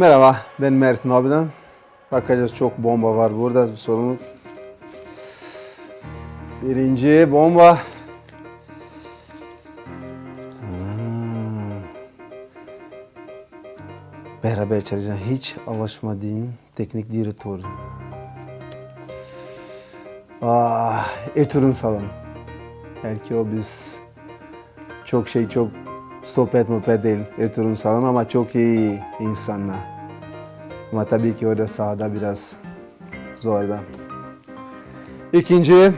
Merhaba, ben Mert Nobi'den. Bakacağız çok bomba var burada bir sorun. Birinci bomba. Beraber çalışan hiç alışmadığım teknik direktör. Ah, Ertuğrul falan. Belki o biz çok şey çok sohbet muhabbet değil Ertuğrul Salım ama çok iyi insanlar. Ama tabii ki orada sahada biraz zor da. İkinci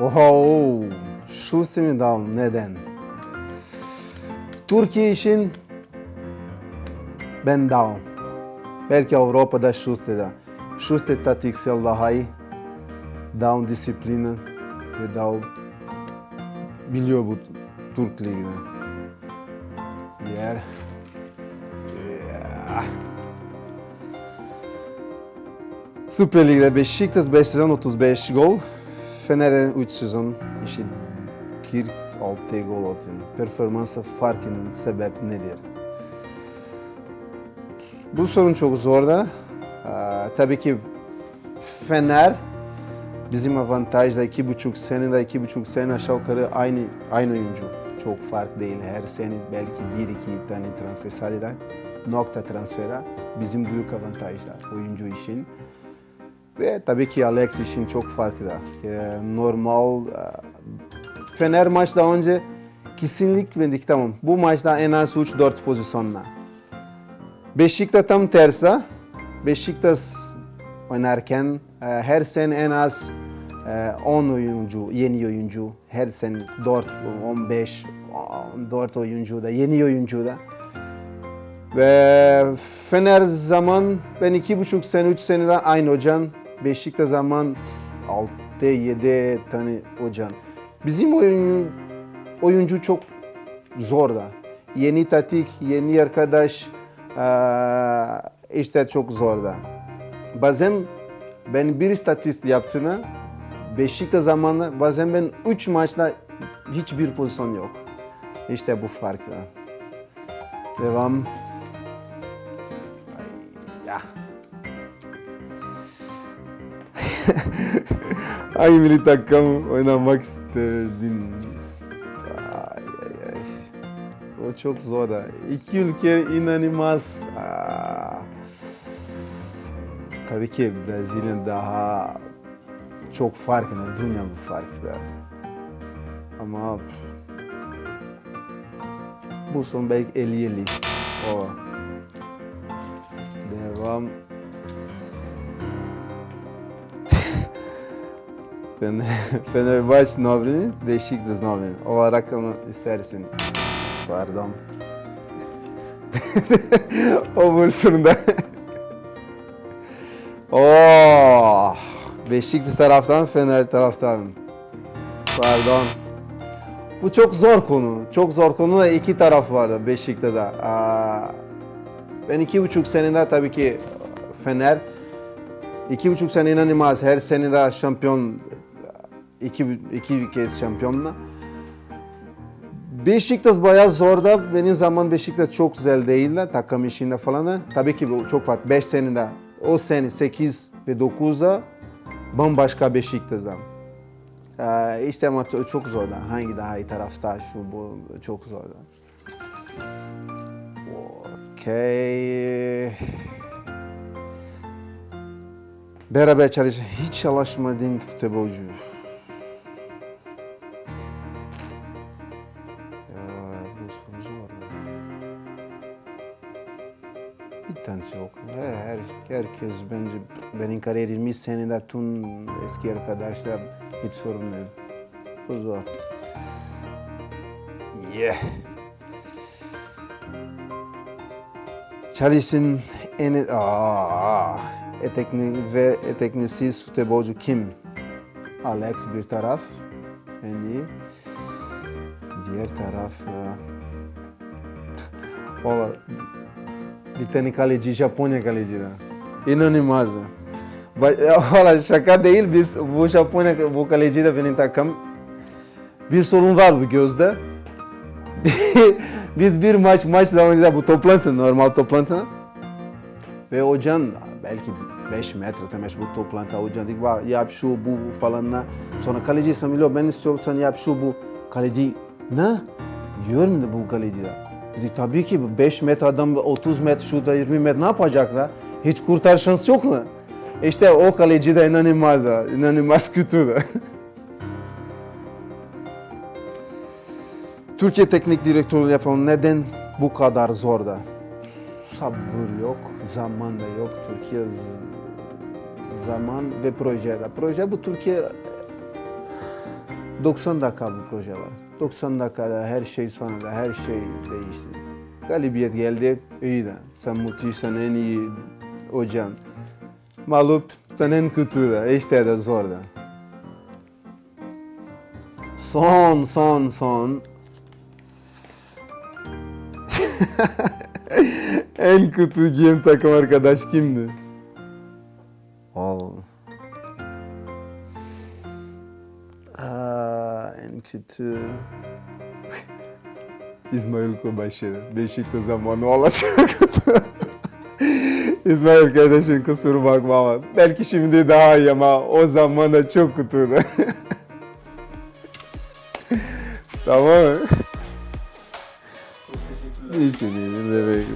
Oho, şu simi down neden? Türkiye için ben down. Belki Avrupa'da Schuster'da. Schuster taktiksel daha iyi. Down disiplini ve down biliyor bu Türk Ligi'de. Diğer Yeah. Süper Lig'de Beşiktaş 5 sezon 35 gol. Fener'e 3 sezon işte 46 gol atın. Performansı farkının sebep nedir? Bu sorun çok zor da. Aa, tabii ki Fener bizim avantajda iki buçuk senede iki buçuk sene aşağı yukarı aynı aynı oyuncu. Çok fark değil. Her sene belki bir iki tane transfer sadece nokta transfera bizim büyük avantajda oyuncu için. Ve tabii ki Alex için çok farklı. Ee, Normal e, Fener maçta önce kesinlikle dedik tamam bu maçta en az 3-4 pozisyonla. Beşiktaş tam tersi. Beşiktaş oynarken e, her sene en az e, 10 oyuncu, yeni oyuncu. Her sene 4, 15, 14 oyuncu da, yeni oyuncu da. Ve Fener zaman ben iki buçuk sene, üç senede aynı hocan. Beşiktaş zaman 6, 7 tane hocan. Bizim oyun, oyuncu çok zor da. Yeni taktik, yeni arkadaş, eee, işte çok zor da. Bazen ben bir istatistik yaptığına Beşiktaş zamanında bazen ben 3 maçta hiçbir pozisyon yok. İşte bu fark. da. Devam. Ay, ya. Hangi milli takım oynamak isterdin? Ay, ay, ay. O çok zor da. İki ülke inanılmaz. Aa. Tabii ki Brezilya daha çok farkında, dünya bu farkında. Ama bu son belki 50-50. O. Devam. Fener, Fenerbahçe Nobri, Beşiktaş Nobri. Olarak onu istersin. Pardon. o vursun da. Oh! Beşiktaş taraftan, Fener taraftan. Pardon. Bu çok zor konu. Çok zor konu da iki taraf vardı Beşiktaş'ta. Aa, ben iki buçuk senede tabii ki Fener. iki buçuk sene inanılmaz. Her sene de şampiyon. iki, iki kez şampiyonla. Beşiktaş bayağı zor da benim zaman Beşiktaş çok güzel değildi takım işinde falan. da. Tabii ki bu çok farklı. 5 senede o sene 8 ve 9'da bambaşka Beşiktaş'da. Ee, işte ama çok zor da. Hangi daha iyi tarafta şu bu çok zor da. Okey. Beraber çalışan hiç çalışmadığın futbolcu. Herkes bence benim kariyer 20 senede tüm eski arkadaşlar hiç sorun değil. Bu zor. Yeah. Çalışın en Aa, etekli ve eteklisiz futbolcu kim? Alex bir taraf. En iyi. Diğer taraf ya. Valla bir tane kaleci, Japonya kaleci de. İnanılmaz. Valla şaka değil biz bu Japonya bu kaleci de benim takım. Bir sorun var bu gözde. Biz bir maç maç zamanında bu toplantı normal toplantı ve hocan belki 5 metre demiş bu toplantı hocan dedi "Bak, yap şu bu falanla sonra kaleci Samilo ben istiyorum sen yap şu bu kaleci ne diyor mu bu kaleci de dedi tabii ki 5 metre adam 30 metre şurada 20 metre ne yapacaklar hiç kurtar şansı yok mu işte o kaleci de inanılmaz inanılmaz kötü. Türkiye Teknik Direktörlüğü yapan neden bu kadar zor da? Sabır yok, zaman da yok. Türkiye zaman ve proje. Proje bu Türkiye 90 dakika bu proje var. 90 dakikada her şey sonunda her şey değişti. Galibiyet geldi, iyi de. Sen mutluysan en iyi hocan. Mağlup, sen en kötü de. İşte de zor da. Son, son, son. en kötü GM takım arkadaş kimdi? En kötü... İsmail Kobaşı. Beşiktaş zamanı olacak. İsmail kardeşim kusura bakma ama belki şimdi daha iyi ama o zaman da çok kötüydü. tamam mı? Çok teşekkürler. İyi şey değil.